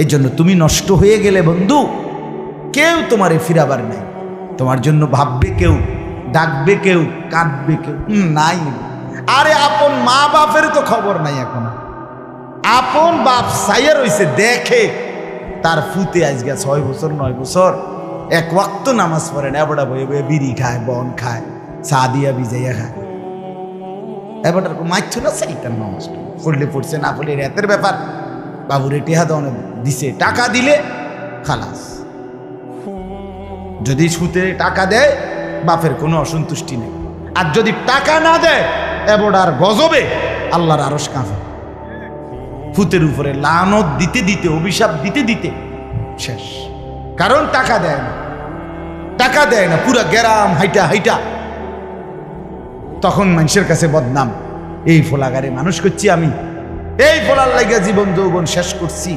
এই জন্য তুমি নষ্ট হয়ে গেলে বন্ধু, কেউ তোমারে ফিরাবার নাই। তোমার জন্য ভাববে কেউ, ডাকবে কেউ, কাঁদবে কেউ। নাই। আরে আপন মা বাপের তো খবর নাই এখন। আপন বাপ সাইয়া রইছে, দেখে তার ফুতে আজকে ছয় বছর, নয় বছর। এক ওয়াক্ত নামাজ পড়ে না, এবড়া বয়ে বয়ে বিড়ি খায়, বন খায়, চা দিয়া বিজাইয়া খায়। এবারটার মাইছ না সেইটার নামাজ। পড়লে পড়ছে, না পড়লে রাতের ব্যাপার। বাবুরে টেহা দন দিছে, টাকা দিলে খালাস। যদি সুতে টাকা দেয়, বাপের কোনো অসন্তুষ্টি নেই। আর যদি টাকা না দেয়, এবড়ার গজবে আল্লাহর আরস কাঁপে। ফুতের উপরে লানত দিতে দিতে, অভিশাপ দিতে দিতে শেষ। কারণ টাকা দেয় না। টাকা দেয় না, পুরা গ্যারাম হাইটা হাইটা। তখন মানুষের কাছে বদনাম। এই ফোলাগারে মানুষ করছি আমি। এই ফোলার লাগিয়া জীবন যৌবন শেষ করছি।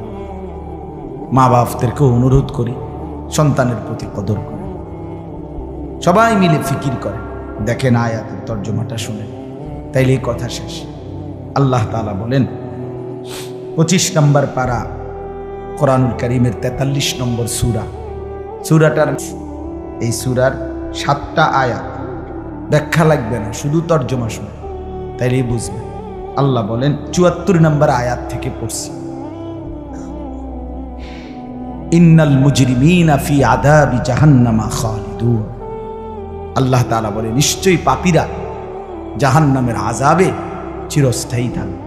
মা বাপদেরকে অনুরোধ করি, সন্তানের প্রতি কদর করে। সবাই মিলে ফিকির করে দেখেন আয়াতের তর্জমাটা শুনে। তাইলে এই কথা শেষ। আল্লাহ তাআলা বলেন, পঁচিশ নম্বর পারা কোরআনুল করিমের তেতাল্লিশ নম্বর সুরা। সুরাটার এই সুরার সাতটা আয়াত। ব্যাখ্যা লাগবে না, শুধু তর্জমা শুনে। তাইলেই বুঝবে আল্লাহ বলেন, চুয়াত্তর নম্বর আয়াত থেকে পড়ছি। ইন্নাল মুজরিমিনা ফি আদাবি জাহান্নামা খালিদুন। আল্লাহ তাআলা বলে, নিশ্চয়ই পাপীরা জাহান্নামের আজাবে চিরস্থায়ী থাকবে।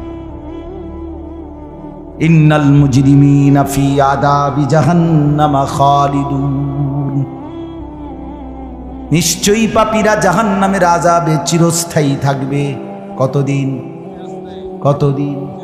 ইন্নাল মুজরিমিনা ফি আদাবি জাহান্নামা খালিদুন। নিশ্চয়ই পাপীরা জাহান্নামের আজাবে চিরস্থায়ী থাকবে। কতদিন? কতদিন?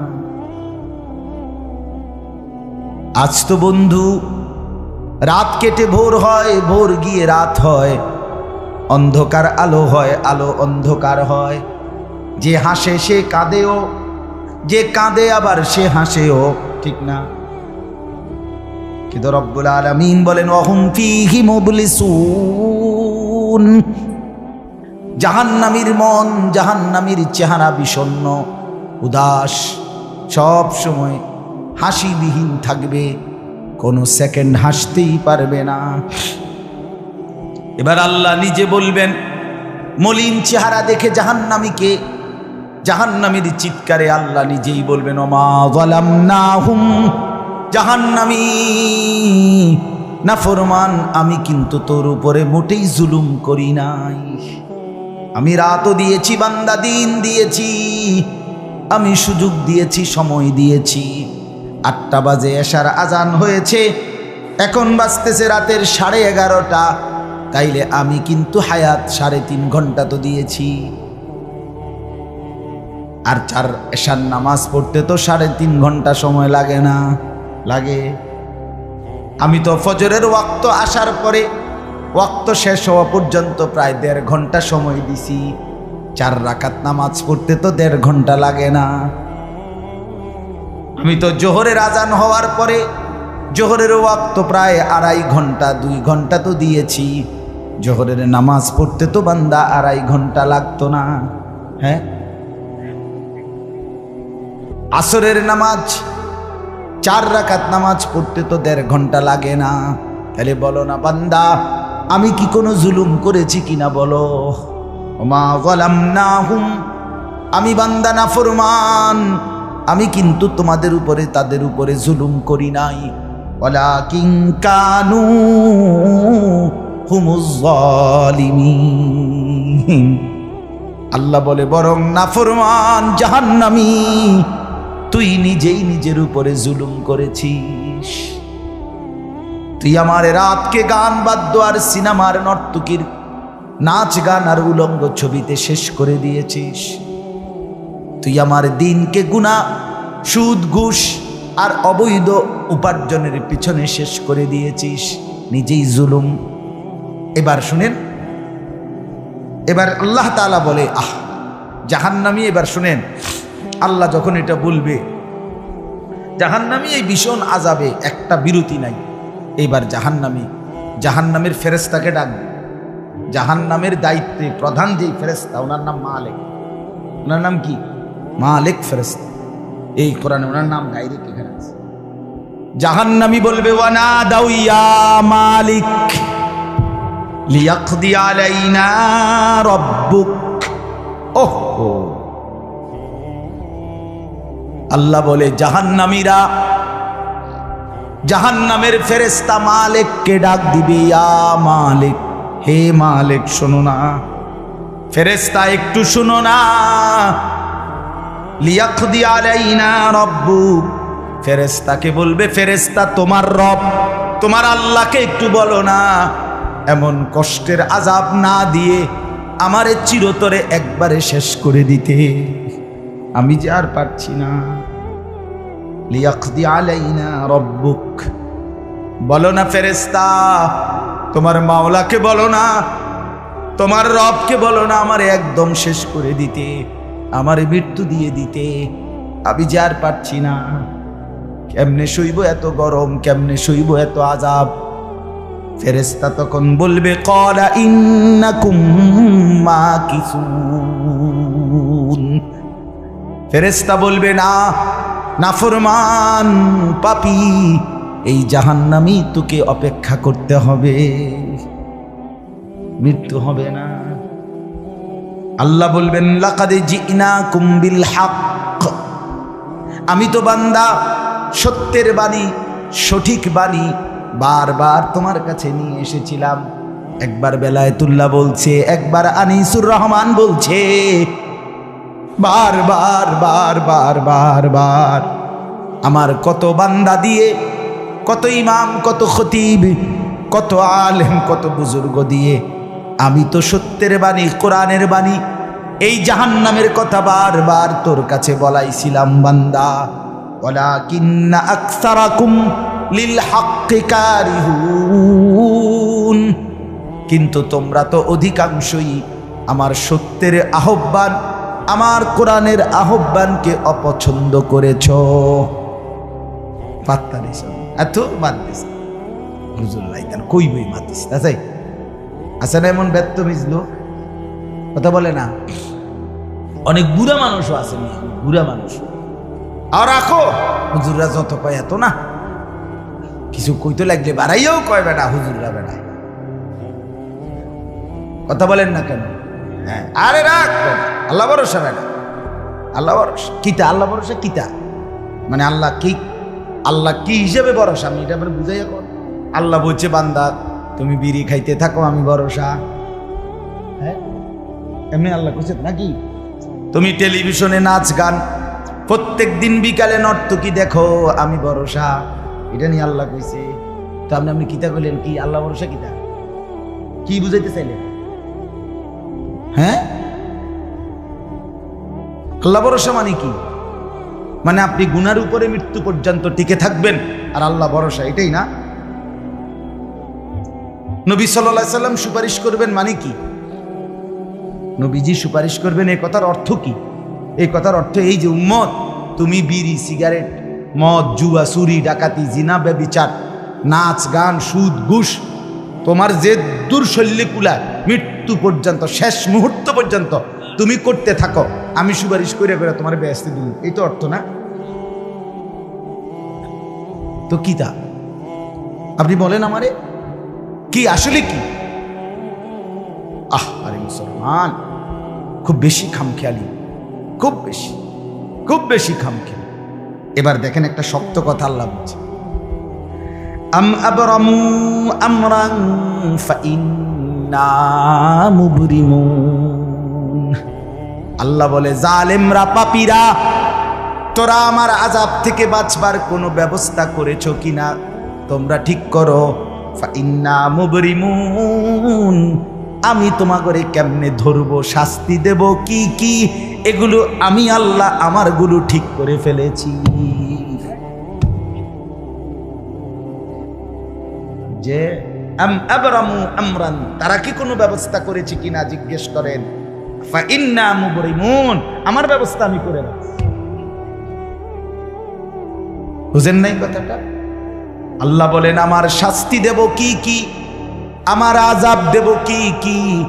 আজ তো বন্ধু, রাত কেটে ভোর হয়, ভোর গিয়ে রাত হয়। অন্ধকার আলো হয়, আলো অন্ধকার হয়। যে হাসে সে কাঁদেও, যে কাঁদে আবার সে হাসেও, ঠিক না? কিন্তু রব্বুল আলামিন বলেন অহুম ফিহি মুবলিসুন। জাহান্নামীর মন, জাহান্নামীর চেহারা বিষণ্ণ উদাস, সব সময় হাসিবিহীন থাকবে, কোনো সেকেন্ড হাসতেই পারবে না। এবার আল্লাহ নিজে বলবেন, মলিন চেহারা দেখে জাহান্নামীকে, জাহান্নামীর চিৎকারে আল্লাহ নিজেই বলবেন, ওমা গলাম না হুম জাহান্নামী না ফরমান আমি কিন্তু তোর উপরে মোটেই জুলুম করি নাই। আমি রাতও দিয়েছি, বান্দা দিন দিয়েছি, আমি সুযোগ দিয়েছি, সময় দিয়েছি। আটটা বাজে এসার আজান হয়েছে। এখন বাজতেছে রাতের সাড়ে এগারোটা। তাইলে আমি কিন্তু হায়াত সাড়ে তিন ঘণ্টা তো দিয়েছি। আর চার এশার নামাজ পড়তে তো সাড়ে তিন ঘণ্টা সময় লাগে না, লাগে। আমি তো ফজরের ওয়াক্ত আসার পরে ওয়াক্ত শেষ হওয়া পর্যন্ত প্রায় দেড় ঘণ্টা সময় দিছি। চার রাকাত নামাজ পড়তে তো দেড় ঘণ্টা লাগে না। আমি তো জোহরের আজান হওয়ার পরে, জোহরের ওয়াক্ত প্রায় আড়াই ঘণ্টা, দুই ঘণ্টা তো দিয়েছি। জোহরের নামাজ পড়তে তো বান্দা আড়াই ঘণ্টা লাগতো না হ্যাঁ? আসরের নামাজ, চার রাকাত নামাজ পড়তে তো দেড় ঘণ্টা লাগে না। তাহলে বলো না বান্দা, আমি কি কোনো জুলুম করেছি কিনা বলো? মা গলাম না হুম আমি বান্দা না ফরমান আমি কিন্তু তোমাদের উপরে, তাদের উপরে জুলুম করি নাই। ওলা কিং কানু আল্লাহ বলে, বরং নাফরমান, জাহান্নামী, তুই নিজেই নিজের উপরে জুলুম করেছিস। তুই আমার রাতকে গান বাদ্য আর সিনেমার নর্তকীর নাচ গান আর উলঙ্গ ছবিতে শেষ করে দিয়েছিস। তুই আমার দিনকে গুণা সুদ, ঘুষ আর অবৈধ উপার্জনের পিছনে শেষ করে দিয়েছিস। নিজেই জুলুম। এবার শুনেন। এবার আল্লাহ তাআলা বলে, আহ, জাহান্নামী এবার শুনেন। আল্লাহ যখন এটা বলবে, জাহান্নামী এই ভীষণ আজাবে একটা বিরতি নাই। এইবার জাহান্নামী, জাহান্নামের ফেরেস্তাকে ডাকবে জাহান্নামের দায়িত্বে প্রধান যেই ফেরেস্তা ওনার নাম মালেক। ওনার নাম কি? মালেক ফেরেস্তা এই কোরআনে ওনার নাম ডাইরেক্ট এখানে আছে। জাহান্নামী বলবে, ওয়ানা দাউইয়া মালিক, লিয়াকদি আলাইনা রব্বুক। ওহ। আল্লাহ বলে, জাহান্নামীরা, জাহান্নামের ফেরেস্তা মালিককে ডাক দিবে, ইয়া মালিক, হে মালিক, শোনো না। ফেরেস্তা একটু শুনো না। লিয়াকদি আলাইনা রব্বুক ফেরেস্তাকে বলবে ফেরেস্তা তোমার রব, তোমার আল্লাহকে একটু বলো না। এমন কষ্টের আজাব না দিয়ে আমারে চিরতরে একবারে শেষ করে দিতে। আমি যে আর পারছি না। লিয়াকদি আলাইনা রব্বুক। বলো না ফেরেস্তা তোমার মাওলাকে বলো না, তোমার রবকে বলো না আমারে একদম শেষ করে দিতে। আমারে মৃত্যু দিয়ে দিতে। আমি যে আর পারছি না। কেমনে সইব এত গরম, কেমনে সইব এত আজাব? ফেরেস্তা তখন বলবে কলা ইন্নাকুম মাকিসুন। ফেরেস্তা বলবে, না নাফরমান পাপি, এই জাহান্নামি তোকে অপেক্ষা করতে হবে। মৃত্যু হবে না। আল্লাহ বলবেন, লাকাদে জিনা কুম্বিল হক আমি তো বান্দা, সত্যের বাণী, সঠিক বাণী বারবার তোমার কাছে নিয়ে এসেছিলাম। একবার বেলায়েতুল্লাহ বলছে, একবার আনিসুর রহমান বলছে বার বার বার বার বার বার আমার কত বান্দা দিয়ে, কত ইমাম, কত খতিব, কত আলেম, কত বুজুর্গ দিয়ে, আমি তো সত্যের বাণী, কোরআনের বাণী এই জাহান্নামের কথা বারবার তোর কাছে বলাইছিলাম, বান্দা। ওয়ালাকিন্না আকসারাকুম লিল হাক্কি কারিহুন। কিন্তু তোমরা তো অধিকাংশই আমার সত্যের আহ্বান, আমার কোরআনের আহ্বানকে অপছন্দ করেছ। এত বাদ দিস কই বই মাতিস? তাই না এমন ব্যর্থ মিজলো কথা বলে না? অনেক বুড়া মানুষও আছে মিয়া, বুড়া মানুষ। আর রাখো। হুজুররা যত কয় এত না। কিছু কইতে লাগলে বাড়াইয়াও কয় বেটা হুজুররা বেড়ায়। কথা বলেন না কেন? হ্যাঁ আরে রাখ। আল্লাহ ভরসা বেটা। আল্লাহ ভরসা। কিতা? আল্লাহ ভরসা কিতা? মানে আল্লাহ কি আল্লাহ কি হিসেবে ভরসা? আমি এটা মানে বুঝাই এখন আল্লাহ বলছে বান্দা তুমি বিড়ি খাইতে থাকো আমি ভরসা। হ্যাঁ? এমনি আল্লাহ কইছে নাকি? তুমি টেলিভিশনে নাচ গান প্রত্যেক দিন বিকালে নর্তকি দেখো, আমি ভরসা। এটা নিয়ে আল্লাহ কইছে। তো আপনি আপনি কিতা কইলেন কি? আল্লাহ ভরসা কিতা? কি বুঝাইতে চাইলেন? হ্যাঁ? আল্লাহ ভরসা মানে কি? মানে আপনি গুনার উপরে মৃত্যু পর্যন্ত টিকে থাকবেন, আর আল্লাহ ভরসা, এটাই না? নবী সাল্লাহ সাল্লাম সুপারিশ করবেন মানে কি? নবীজি সুপারিশ করবেন এই কথার অর্থ কি? এই কথার অর্থ এই যে, উম্মত, তুমি বিড়ি, সিগারেট, মদ, জুয়া, চুরি, ডাকাতি, জিনা, ব্যবিচার, নাচ, গান, সুদ, ঘুষ, তোমার যে দুর্শল্যে কুলায় মৃত্যু পর্যন্ত, শেষ মুহূর্ত পর্যন্ত তুমি করতে থাকো, আমি সুপারিশ করে করে তোমার ব্যস্ত দিই। এই তো অর্থ না? তো কি তা? আপনি বলেন আমারে, কি, আসলে কি? আহ, আরে মুসলমান। খুব বেশি খামখেয়ালি। খুব বেশি। খুব বেশি খামখেয়ালি। এবার দেখেন একটা শক্ত কথা আল্লাহ বলছে। আম আবরামু আমরান ফাইন্না আল্লাহ বলে, জালেমরা পাপীরা, তোরা আমার আজাব থেকে বাঁচবার কোনো ব্যবস্থা করেছ কিনা? তোমরা ঠিক করো। ফাইন্না আমি তোমাগরে কেমনে ধরবো, শাস্তি দেব, কি কি? এগুলো আমি আল্লাহ আমারগুলো ঠিক করে ফেলেছি। যে আমরান তারা কি কোনো ব্যবস্থা করেছে কিনা জিজ্ঞেস করেন। আমার ব্যবস্থা আমি করে রাখছি। বুঝেন নাই কথাটা? আল্লাহ বলেন, আমার শাস্তি দেব, কি কি? আমার আজাব দেব কি কি?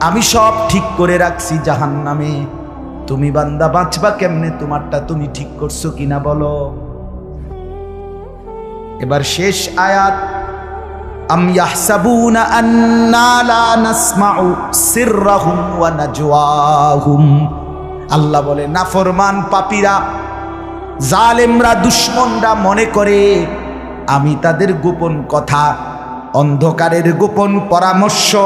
আমি সব ঠিক করে রাখছি জাহান নামে তুমি বান্দা, বাঁচবা কেমনে? তোমারটা তুমি ঠিক করছ কিনা বলো। এবার শেষ আয়াত। আম ইয়াহসাবুনা আন্না লা নাসমাউ সিররাহুম ওয়া নাজওয়াহুম। আল্লাহ বলে, নাফরমান পাপীরা, জালেমরা, দুশ্মনরা মনে করে, আমি তাদের গোপন কথা অন্ধকারের গোপন পরামর্শ,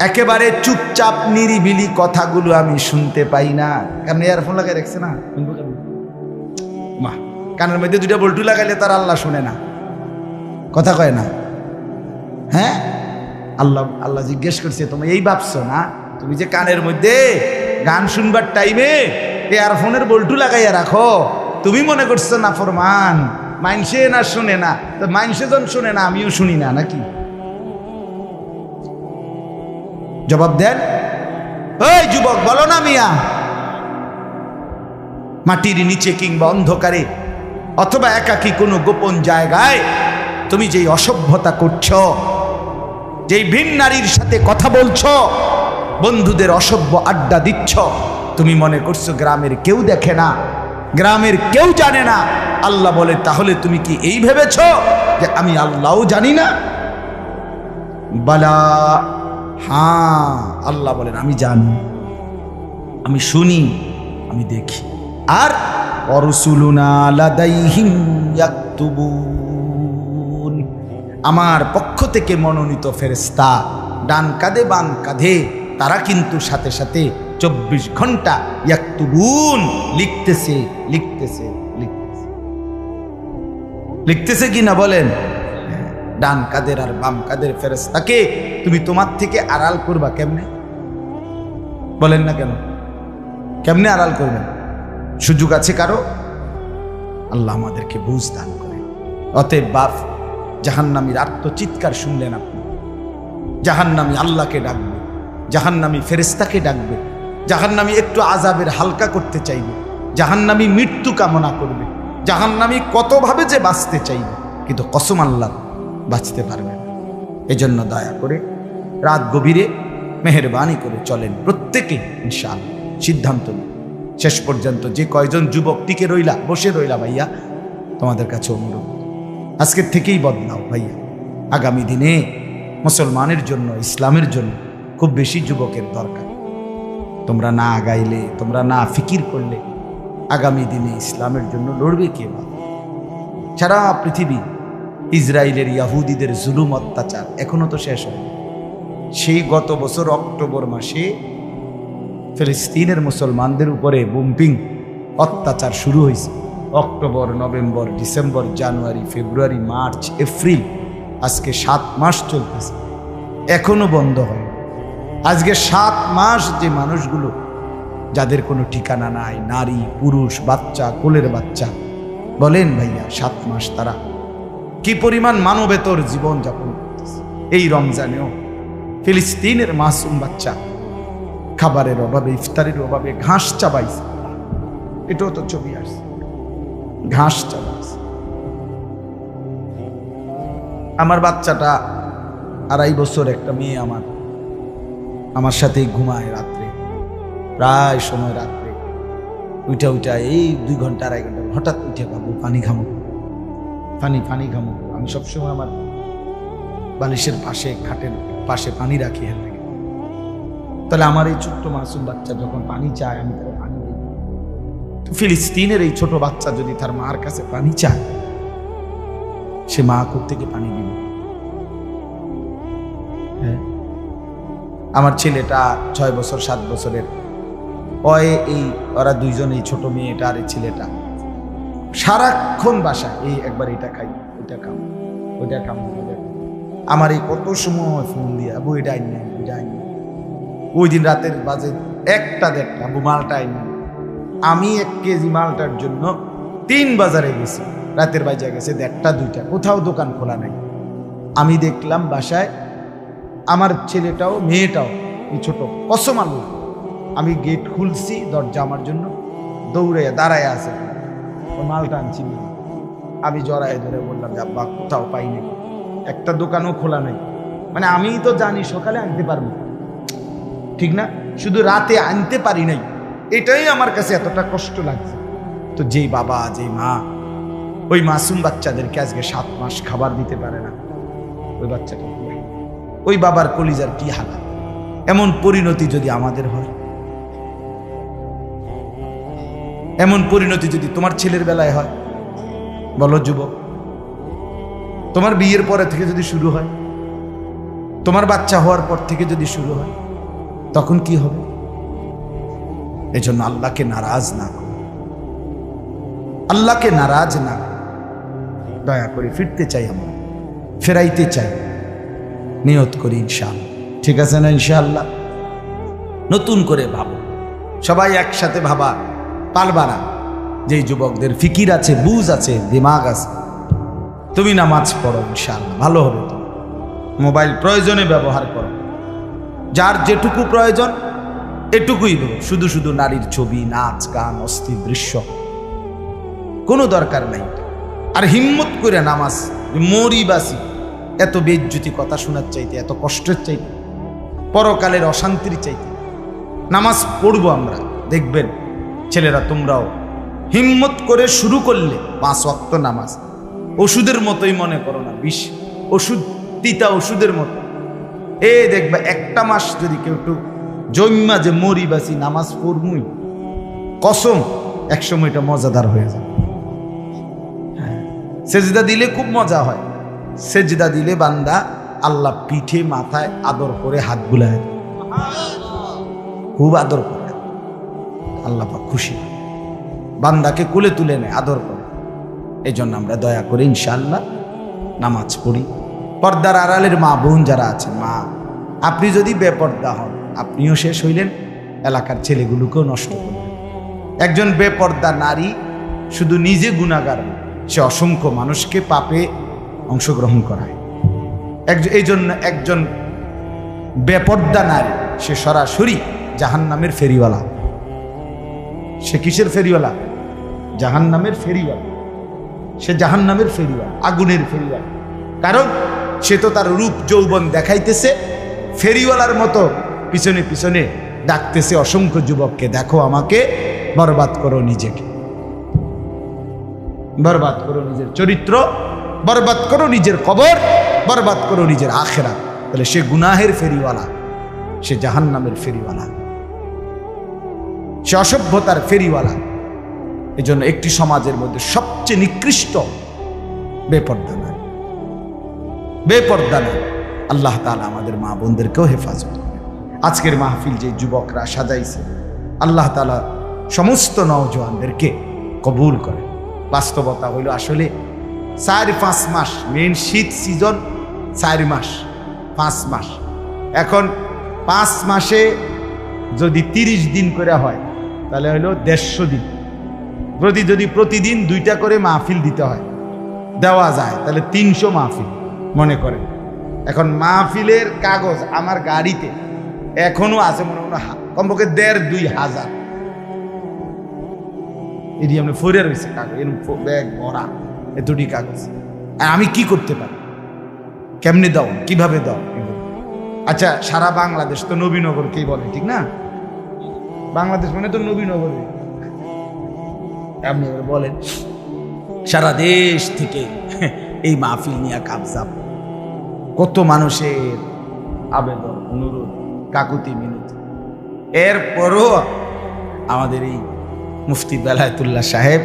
একেবারে চুপচাপ নিরিবিলি কথাগুলো আমি শুনতে পাই না। কারণ ইয়ারফোন লাগাই রাখছে না? মা কানের মধ্যে দুইটা বল্টু লাগাইলে তার আল্লাহ শুনে না। কথা কয় না? হ্যাঁ? আল্লাহ আল্লাহ জিজ্ঞেস করছে, তুমি এই ভাবছ না? তুমি যে কানের মধ্যে গান শুনবার টাইমে এয়ারফোনের বল্টু লাগাইয়া রাখো? তুমি মনে করছ না ফরমান? মাইনসে না শুনে না, তো মাইনসে যখন শুনে না, আমিও শুনি না, নাকি? জবাব দেন। ওই যুবক, বলো না মিয়া। মাটির নিচে কিংবা অন্ধকারে, অথবা একাকী কোনো গোপন জায়গায়, তুমি যেই অসভ্যতা করছ, যেই ভিন নারীর সাথে কথা বলছ, বন্ধুদের অসভ্য আড্ডা দিচ্ছ, তুমি মনে করছ গ্রামের কেউ দেখে না। গ্রামের কেউ জানে না। আল্লাহ বলে, তাহলে তুমি কি এই ভেবেছ যে আমি আল্লাহও জানি না? বালা হ্যাঁ আল্লাহ বলেন, আমি জানি। আমি শুনি, আমি দেখি। আর আমার পক্ষ থেকে মনোনীত ফেরেস্তা ডান কাঁধে বাম কাঁধে, তারা কিন্তু সাথে সাথে চব্বিশ ঘণ্টা ইয়াকতুবুন। লিখতেছে লিখতেছে লিখতেছে। লিখতেছে কি না বলেন? ডান কাদের আর বাম কাদের ফেরেস্তাকে তুমি তোমার থেকে আড়াল করবা কেমনে? বলেন না কেন? কেমনে আড়াল করবেন? সুযোগ আছে কারও? আল্লাহ আমাদেরকে বুঝ দান করে অতএব বাপ, জাহান্নামীর আত্মচিৎকার শুনলেন আপনি। জাহান্নামী আল্লাহকে ডাকবে, জাহান্নামী ফেরেস্তাকে ডাকবে। জাহান্নামী একটু আজাবের হালকা করতে চাইবে। জাহান্নামী মৃত্যু কামনা করবে। জাহান্নামী কতভাবে যে বাঁচতে চাইবে, কিন্তু কসম আল্লাহ বাঁচতে পারবে না। এজন্য দয়া করে রাত গভীরে মেহরবানি করে চলেন প্রত্যেকে ইনশাল সিদ্ধান্ত শেষ পর্যন্ত যে কয়জন যুবক টিকে রইলা, বসে রইলা ভাইয়া, তোমাদের কাছে অনুরোধ। আজকের থেকেই বদলাও ভাইয়া। আগামী দিনে মুসলমানের জন্য, ইসলামের জন্য খুব বেশি যুবকের দরকার। তোমরা না আগাইলে তোমরা না ফিকির করলে, আগামী দিনে ইসলামের জন্য লড়বে কে বা? সারা পৃথিবী ইসরায়েলের ইয়াহুদিদের জুলুম অত্যাচার এখনও তো শেষ হয়নি। সেই গত বছর অক্টোবর মাসে ফিলিস্তিনের মুসলমানদের উপরে বুম্পিং অত্যাচার শুরু হয়েছে। October, November, December, January, February, March, April, আজকে সাত মাস চলতেছে। এখনও বন্ধ হয় আজকে সাত মাস যে মানুষগুলো, যাদের কোনো ঠিকানা নাই, নারী, পুরুষ, বাচ্চা, কোলের বাচ্চা, বলেন ভাইয়া, সাত মাস তারা কি পরিমাণ মানবেতর জীবন যাপন করতেছে। এই রমজানেও ফিলিস্তিনের মাসুম বাচ্চা খাবারের অভাবে, ইফতারের অভাবে ঘাস চাবাইছে। এটাও তো ছবি আসছে। ঘাস চাবাইছে। আমার বাচ্চাটা আড়াই বছর একটা মেয়ে আমার। আমার সাথেই ঘুমায় রাত্রে। প্রায় সময় রাত্রে। উইটা উইটা এই দুই ঘণ্টা, আড়াই ঘণ্টা হঠাৎ উঠে বাবু পানি ঘামো পানি পানি ঘামো আমি সবসময় আমার বালিশের পাশে, খাটের পাশে পানি রাখি এর লাগে তাহলে আমার এই ছোট্ট মাসুম বাচ্চা যখন পানি চায়, আমি তাকে পানি দিই। ফিলিস্তিনের এই ছোট বাচ্চা যদি তার মার কাছে পানি চায়, সে মা থেকে পানি দিবে? হ্যাঁ? আমার ছেলেটা ছয় বছর, সাত বছরের। অয়ে এই, ওরা দুইজন, এই ছোট মেয়েটা আর এই ছেলেটা। সারাক্ষণ বাসা এই একবার এটা খাই, ওইটা খাম ওইটা খাম আমার এই কত সময় ফোন দিয়ে আবু এটা আইন না আইন ওই দিন রাতের বাজে একটা দেড়টা আবু মালটা আইন আমি এক কেজি মালটার জন্য তিন বাজারে গেছি, রাতের বাজে গেছে দেড়টা, দুইটা, কোথাও দোকান খোলা নাই। আমি দেখলাম বাসায় আমার ছেলেটাও, মেয়েটাও, এই ছোট কসম আল্লাহ। আমি গেট খুলছি দরজা আমার জন্য দৌড়ে দাঁড়ায় আছে। ও মালটা আনছি। আমি জড়ায় ধরে বললাম, যে আব্বা, কোথাও পাই নাই। একটা দোকানও খোলা নাই। মানে আমি তো জানি সকালে আনতে পারব। ঠিক না? শুধু রাতে আনতে পারি নাই। এটাই আমার কাছে এতটা কষ্ট লাগছে। তো যেই বাবা, যেই মা, ওই মাসুম বাচ্চাদেরকে আজকে সাত মাস খাবার দিতে পারে না। ওই বাচ্চাটা? ওই বাবার কলিজার কি হালাত এমন পরিণতি যদি আমাদের হয়? এমন পরিণতি যদি তোমার ছেলের বেলায় হয়? বলো, যুবক। তোমার বিয়ের পরে থেকে যদি শুরু হয়? তোমার বাচ্চা হওয়ার পর থেকে যদি শুরু হয়? তখন কি হবে? এজন্য আল্লাহকে নারাজ না করো। আল্লাহকে নারাজ না। দয়া করে ফিরতে চাই আমরা। ফেরাইতে চাই। নিয়ত করি ইনশাআল্লাহ। ঠিক আছে না ইনশাআল্লাহ? নতুন করে ভাবো। সবাই একসাথে ভাবা পারবা না। যেই যুবকদের ফিকির আছে বুঝ আছে দিমাগ আছে তুমি নামাজ পড়ো ইনশাআল্লাহ ভালো হবে তো। মোবাইল প্রয়োজনে ব্যবহার করো। যার যেটুকু প্রয়োজন এটুকুই দেবো। শুধু শুধু নারীর ছবি নাচ গান অস্থির দৃশ্য কোনো দরকার নাই। আর হিম্মত করে নামাজ মরি বাসি এত বেজ্জুতি কথা শোনার চাইতে, এত কষ্টের চাইতে, পরকালের অশান্তির চাইতে। নামাজ পড়ব আমরা, দেখবেন ছেলেরা তোমরাও। হিম্মত করে শুরু করলে পাঁচ অক্ত নামাজ। ওষুধের মতোই মনে করো না, বিষ, ওষুধ, তিতা ওষুধের মতো। এ দেখবা, একটা মাস যদি কেউ একটু জন্মা যে মরি বাসি নামাজ পড়মুই কসম, একসময় এটা মজাদার হয়ে যায়। হ্যাঁ। সেজদা দিলে খুব মজা হয়। সেজদা দিলে বান্দা আল্লাহ পিঠে, মাথায় আদর করে হাত বুলায় খুব আদর করে। আল্লাহ খুশি বান্দাকে কুলে তুলে নেয়, আদর করে। এই জন্য আমরা দয়া করে ইনশাআল্লাহ নামাজ পড়ি। পর্দার আড়ালের মা বোন যারা আছেন, মা, আপনি যদি বেপর্দা হন, আপনিও শেষ হইলেন, এলাকার ছেলেগুলোকেও নষ্ট করলেন একজন বেপর্দা নারী শুধু নিজে গুণাগার সে অসংখ্য মানুষকে পাপে অংশগ্রহণ করায় একজন এই জন্য একজন বেপর্দা নারী, সে সরাসরি জাহান্নামের ফেরিওয়ালা। সে কিসের ফেরিওয়ালা? জাহান্নামের ফেরিওয়ালা। সে জাহান্নামের ফেরিওয়ালা, আগুনের ফেরিওয়ালা। কারণ সে তো তার রূপ যৌবন দেখাইতেছে, ফেরিওয়ালার মতো পিছনে পিছনে ডাকতেছে, অসংখ্য যুবককে দেখো আমাকে, বরবাদ করো নিজেকে। বরবাদ করো নিজের চরিত্র বরবাদ করো নিজের কবর, বরবাদ করো নিজের আখেরা তাহলে সে গুনাহের ফেরিওয়ালা, সে জাহান্নামের ফেরিওয়ালা। সে অসভ্যতার ফেরিওয়ালা। এই জন্য একটি সমাজের মধ্যে সবচেয়ে নিকৃষ্ট বেপর্দা নয় বেপর্দা নয় আল্লাহ তালা আমাদের মা বোনদেরকেও হেফাজত করে আজকের মাহফিল যে যুবকরা সাজাইছে, আল্লাহ তালা সমস্ত নওজোয়ানদেরকে কবুল করে বাস্তবতা হইল আসলে চার পাঁচ মাস মেন শীত সিজন চার মাস, পাঁচ মাস। এখন পাঁচ মাসে যদি তিরিশ দিন করে হয়, তাহলে হলো দেড়শো দিন। প্রতি যদি প্রতিদিন দুইটা করে মাহফিল দিতে হয়, দেওয়া যায়, তাহলে তিনশো মাহফিল, মনে করেন। এখন মাহফিলের কাগজ আমার গাড়িতে, এখনও আছে মনে মনে কমপক্ষে দেড় দুই হাজার। এটি আমরা ফরে রয়েছে কাগজ এরকম ব্যাগ ভরা। এতটি কাগজ। আর আমি কি করতে পারি? কেমনে দাও? কীভাবে দাও? আচ্ছা সারা বাংলাদেশ তো নবীনগরকেই বলে, ঠিক না? বাংলাদেশ মানে তো নবীনগরে। আপনি বলেন, সারা দেশ থেকে এই মাহফিল নিয়ে কাবজাব কত মানুষের আবেদন, অনুরোধ, কাকুতি, মিনতি। এরপরও আমাদের এই মুফতি বেলায়তুল্লাহ সাহেব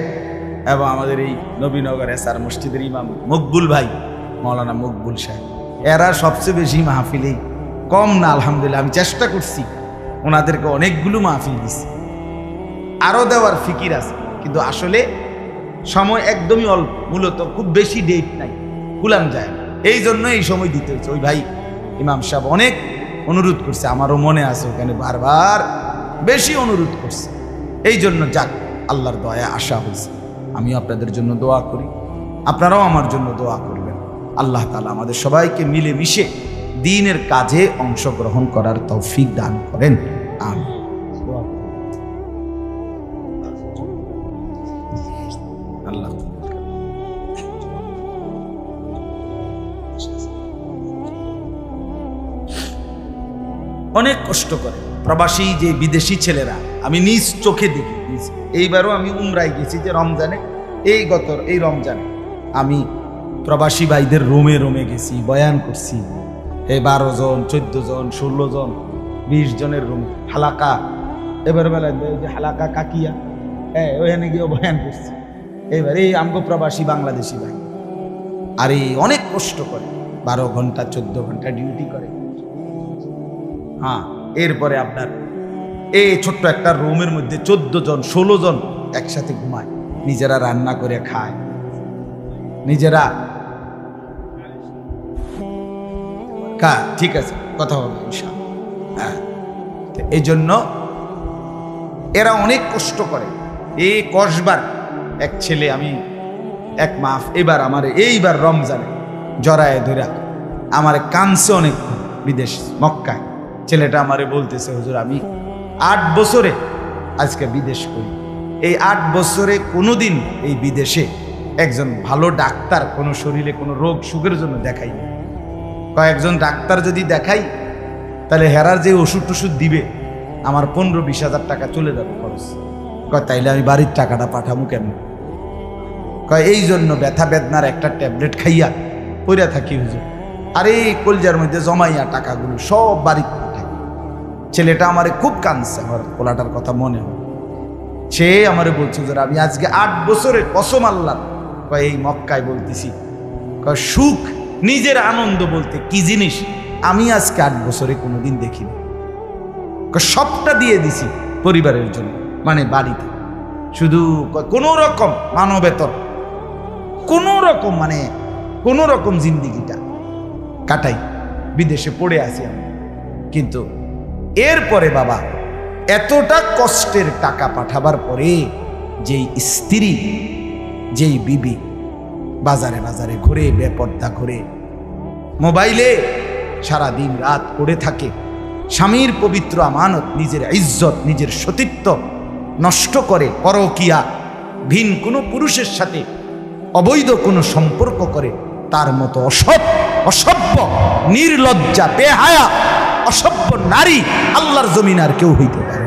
এবং আমাদের এই নবীনগর এসার মসজিদের ইমাম মকবুল ভাই, মৌলানা মকবুল সাহেব। এরা সবচেয়ে বেশি মাহফিলেই কম না, আলহামদুলিল্লাহ। আমি চেষ্টা করছি ওনাদেরকে অনেকগুলো মাহফিল দিছি। আরও দেওয়ার ফিকির আছে, কিন্তু আসলে সময় একদমই অল্প। মূলত খুব বেশি ডেট নাই কুলাম যায় এই জন্য এই সময় দিতে হচ্ছে ওই ভাই, ইমাম সাহেব অনেক অনুরোধ করছে, আমারও মনে আছে ওখানে বারবার বেশি অনুরোধ করছে। এই জন্য যাক, আল্লাহর দয়া, আশা হয়েছে। আমিও আপনাদের জন্য দোয়া করি। আপনারাও আমার জন্য দোয়া করবেন। আল্লাহ তালা আমাদের সবাইকে মিলে মিশে দিনের কাজে অংশগ্রহণ করার তৌফিক দান করেন। আমি অনেক কষ্ট করে। প্রবাসী যে বিদেশি ছেলেরা আমি নিজ চোখে দেখি এইবারও আমি উমরাই গেছি যে রমজানে, এই গত, এই রমজানে। আমি প্রবাসী ভাইদের রোমে রোমে গেছি, বয়ান করছি। এই বারো জন, চোদ্দ জন, ষোলো জন, বিশ জনের রুম, হালাকা। এবার বেলা যে হালাকা কাকিয়া হ্যাঁ ওখানে গিয়েও বয়ান করছি। এবার এই আমগো প্রবাসী বাংলাদেশি ভাই। আর এই অনেক কষ্ট করে, বারো ঘণ্টা, চোদ্দ ঘণ্টা ডিউটি করে। হ্যাঁ এরপরে আপনার এই ছোট্ট একটা রুমের মধ্যে চোদ্দ জন, ষোলো জন একসাথে ঘুমায়। নিজেরা রান্না করে খায়। নিজেরা কা ঠিক আছে, কথা হবে হ্যাঁ এই জন্য এরা অনেক কষ্ট করে। এই কসবার এক ছেলে, আমি এক মাফ, এবার আমার, এইবার রমজানে জরায় ধরা আমার কানছে অনেক বিদেশ, মক্কায়। ছেলেটা আমারে বলতেছে, হুজুর, আমি আট বছরে আজকে বিদেশ করি। এই আট বছরে কোনোদিন এই বিদেশে একজন ভালো ডাক্তার কোনো শরীরে কোনো রোগ সুখের জন্য দেখাই কয়েকজন ডাক্তার যদি দেখাই, তাহলে হেরার যে ওষুধ টষুধ দিবে, আমার পনেরো বিশ হাজার টাকা চলে যাবে খরচ। কয়, তাইলে আমি বাড়ির টাকাটা পাঠাবো কেমন? কয়, এই জন্য ব্যথা বেদনার একটা ট্যাবলেট খাইয়া পইরা থাকি হুজুর। আর কলজার মধ্যে জমাইয়া টাকাগুলো সব বাড়ি ছেলেটা আমারে খুব কাঁদছে। আমার পোলাটার কথা মনে হয়। সে আমারে বলছে, হুজুর, আমি আজকে আট বছরের কসম আল্লাহ। কয়, এই মক্কায় বলতেছি। সুখ, নিজের আনন্দ বলতে কি জিনিস? আমি আজকে আট বছরে কোনোদিন দেখিনি। সবটা দিয়ে দিছি পরিবারের জন্য মানে বাড়িতে। শুধু কোনো রকম মানবেতর কোনো রকম মানে কোনো রকম জিন্দিগিটা কাটাই। বিদেশে পড়ে আছি আমি। কিন্তু এরপরে বাবা, এতটা কষ্টের টাকা পাঠাবার পরে যেই স্ত্রী, যেই বিবি বাজারে বাজারে ঘুরে, বেপর্দা ঘুরে, মোবাইলে সারা দিন রাত পড়ে থাকে, স্বামীর পবিত্র আমানত, নিজের ইজ্জত, নিজের সতীত্ব নষ্ট করে, পরকিয়া, ভিন কোনো পুরুষের সাথে অবৈধ কোনো সম্পর্ক করে, তার মতো অসৎ, অসভ্য, নির্লজ্জা, বেহায়া, অসভ্য নারী আল্লাহর জমিন আর কেউ হইতে পারে।